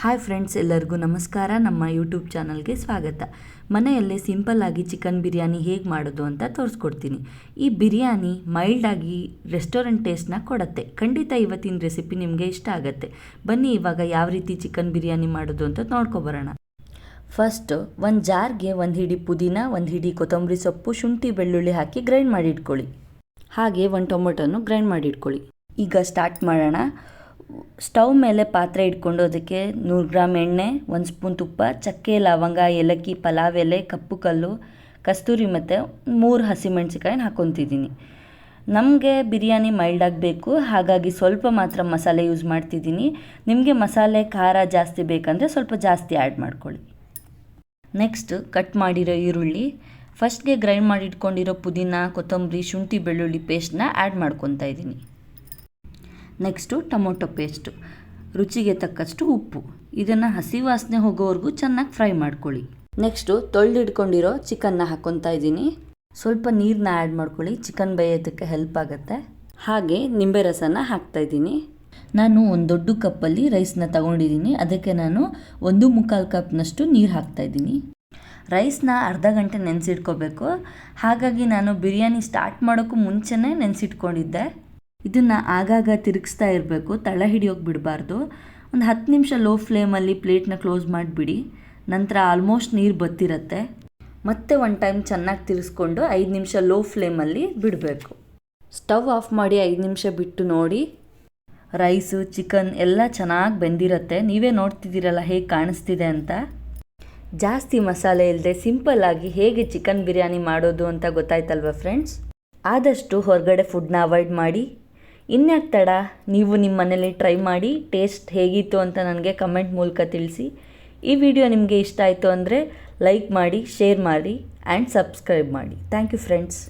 Hi friends, ಎಲ್ಲರಿಗೂ ನಮಸ್ಕಾರ. ನಮ್ಮ ಯೂಟ್ಯೂಬ್ ಚಾನಲ್ಗೆ ಸ್ವಾಗತ. ಮನೆಯಲ್ಲೇ ಸಿಂಪಲ್ ಆಗಿ ಚಿಕನ್ ಬಿರಿಯಾನಿ ಹೇಗೆ ಮಾಡೋದು ಅಂತ ತೋರಿಸ್ಕೊಡ್ತೀನಿ. ಈ ಬಿರಿಯಾನಿ ಮೈಲ್ಡಾಗಿ ರೆಸ್ಟೋರೆಂಟ್ ಟೇಸ್ಟ್ನ ಕೊಡುತ್ತೆ. ಖಂಡಿತ ಇವತ್ತಿನ ರೆಸಿಪಿ ನಿಮಗೆ ಇಷ್ಟ ಆಗುತ್ತೆ. ಬನ್ನಿ, ಇವಾಗ ಯಾವ ರೀತಿ ಚಿಕನ್ ಬಿರಿಯಾನಿ ಮಾಡೋದು ಅಂತ ನೋಡ್ಕೊಬರೋಣ. ಫಸ್ಟ್ ಒಂದು ಜಾರ್ಗೆ ಒಂದು ಹಿಡಿ ಪುದೀನ, ಒಂದು ಹಿಡಿ ಕೊತ್ತಂಬರಿ ಸೊಪ್ಪು, ಶುಂಠಿ, ಬೆಳ್ಳುಳ್ಳಿ ಹಾಕಿ ಗ್ರೈಂಡ್ ಮಾಡಿ ಇಟ್ಕೊಳ್ಳಿ ಹಾಗೆ ಒಂದು ಟೊಮೊಟೊನು ಗ್ರೈಂಡ್ ಮಾಡಿ ಇಟ್ಕೊಳ್ಳಿ ಈಗ ಸ್ಟಾರ್ಟ್ ಮಾಡೋಣ. ಸ್ಟವ್ ಮೇಲೆ ಪಾತ್ರೆ ಇಟ್ಕೊಂಡು ಅದಕ್ಕೆ ನೂರು ಗ್ರಾಮ್ ಎಣ್ಣೆ, ಒಂದು ಸ್ಪೂನ್ ತುಪ್ಪ, ಚಕ್ಕೆ, ಲವಂಗ, ಏಲಕ್ಕಿ, ಪಲಾವ್, ಎಲೆ, ಕಪ್ಪು ಕಲ್ಲು, ಕಸ್ತೂರಿ ಮತ್ತು ಮೂರು ಹಸಿಮೆಣ್ಸಿಕಾಯಿನ ಹಾಕ್ಕೊತಿದ್ದೀನಿ ನಮಗೆ ಬಿರಿಯಾನಿ ಮೈಲ್ಡ್ ಆಗಬೇಕು ಹಾಗಾಗಿ ಸ್ವಲ್ಪ ಮಾತ್ರ ಮಸಾಲೆ ಯೂಸ್ ಮಾಡ್ತಿದ್ದೀನಿ. ನಿಮಗೆ ಮಸಾಲೆ, ಖಾರ ಜಾಸ್ತಿ ಬೇಕಂದರೆ ಸ್ವಲ್ಪ ಜಾಸ್ತಿ ಆ್ಯಡ್ ಮಾಡ್ಕೊಳ್ಳಿ. ನೆಕ್ಸ್ಟ್ ಕಟ್ ಮಾಡಿರೋ ಈರುಳ್ಳಿ. ಫಸ್ಟ್ಗೆ ಗ್ರೈಂಡ್ ಮಾಡಿ ಇಟ್ಕೊಂಡಿರೋ ಪುದೀನ, ಕೊತ್ತಂಬರಿ, ಶುಂಠಿ, ಬೆಳ್ಳುಳ್ಳಿ ಪೇಸ್ಟ್ನ ಆ್ಯಡ್ ಮಾಡ್ಕೊತಾ ಇದ್ದೀನಿ ನೆಕ್ಸ್ಟು ಟೊಮೊಟೊ ಪೇಸ್ಟು. ರುಚಿಗೆ ತಕ್ಕಷ್ಟು ಉಪ್ಪು. ಇದನ್ನು ಹಸಿ ವಾಸನೆ ಹೋಗೋವರೆಗೂ ಚೆನ್ನಾಗಿ ಫ್ರೈ ಮಾಡ್ಕೊಳ್ಳಿ. ನೆಕ್ಸ್ಟು ತೊಳೆದಿಟ್ಕೊಂಡಿರೋ ಚಿಕನ್ನ ಹಾಕ್ಕೊತಾ ಇದ್ದೀನಿ. ಸ್ವಲ್ಪ ನೀರನ್ನ ಆ್ಯಡ್ ಮಾಡ್ಕೊಳ್ಳಿ. ಚಿಕನ್ ಬೇಯೋದಕ್ಕೆ ಹೆಲ್ಪ್ ಆಗುತ್ತೆ. ಹಾಗೆ ನಿಂಬೆ ರಸನ ಹಾಕ್ತಾ ಇದ್ದೀನಿ. ನಾನು ಒಂದು ದೊಡ್ಡ ಕಪ್ಪಲ್ಲಿ ರೈಸ್ನ ತಗೊಂಡಿದ್ದೀನಿ. ಅದಕ್ಕೆ ನಾನು ಒಂದು ಮುಕ್ಕಾಲು ಕಪ್ನಷ್ಟು ನೀರು ಹಾಕ್ತಾ ಇದ್ದೀನಿ. ರೈಸ್ನ ಅರ್ಧ ಗಂಟೆ ನೆನೆಸಿಟ್ಕೋಬೇಕು. ಹಾಗಾಗಿ ನಾನು ಬಿರಿಯಾನಿ ಸ್ಟಾರ್ಟ್ ಮಾಡೋಕ್ಕೂ ಮುಂಚೆನೇ ನೆನೆಸಿಟ್ಕೊಂಡಿದ್ದೆ. ಇದನ್ನು ಆಗಾಗ ತಿರುಗಿಸ್ತಾ ಇರಬೇಕು, ತಳ ಹಿಡಿಯೋಕೆ ಬಿಡಬಾರ್ದು. ಒಂದು ಹತ್ತು ನಿಮಿಷ ಲೋ ಫ್ಲೇಮಲ್ಲಿ ಪ್ಲೇಟ್ನ ಕ್ಲೋಸ್ ಮಾಡಿಬಿಡಿ. ನಂತರ ಆಲ್ಮೋಸ್ಟ್ ನೀರು ಬತ್ತಿರತ್ತೆ. ಮತ್ತೆ ಒನ್ ಟೈಮ್ ಚೆನ್ನಾಗಿ ತಿರುಗಿಸ್ಕೊಂಡು ಐದು ನಿಮಿಷ ಲೋ ಫ್ಲೇಮಲ್ಲಿ ಬಿಡಬೇಕು. ಸ್ಟವ್ ಆಫ್ ಮಾಡಿ ಐದು ನಿಮಿಷ ಬಿಟ್ಟು ನೋಡಿ. ರೈಸು ಚಿಕನ್ ಎಲ್ಲ ಚೆನ್ನಾಗಿ ಬೆಂದಿರತ್ತೆ. ನೀವೇ ನೋಡ್ತಿದ್ದೀರಲ್ಲ ಹೇಗೆ ಕಾಣಿಸ್ತಿದೆ ಅಂತ. ಜಾಸ್ತಿ ಮಸಾಲೆ ಇಲ್ಲದೆ ಸಿಂಪಲ್ಲಾಗಿ ಹೇಗೆ ಚಿಕನ್ ಬಿರಿಯಾನಿ ಮಾಡೋದು ಅಂತ ಗೊತ್ತಾಯ್ತಲ್ವ ಫ್ರೆಂಡ್ಸ್ ಆದಷ್ಟು ಹೊರಗಡೆ ಫುಡ್ನ ಅವಾಯ್ಡ್ ಮಾಡಿ. ಇನ್ಯಾಕೆ ತಡ? ನೀವು ನಿಮ್ಮ ಮನೇಲಿ ಟ್ರೈ ಮಾಡಿ ಟೇಸ್ಟ್ ಹೇಗಿತ್ತು ಅಂತ ನನಗೆ ಕಮೆಂಟ್ ಮೂಲಕ ತಿಳಿಸಿ. ಈ ವಿಡಿಯೋ ನಿಮಗೆ ಇಷ್ಟ ಆಯಿತು ಅಂದರೆ ಲೈಕ್ ಮಾಡಿ ಶೇರ್ ಮಾಡಿ ಆ್ಯಂಡ್ ಸಬ್ಸ್ಕ್ರೈಬ್ ಮಾಡಿ. Thank you friends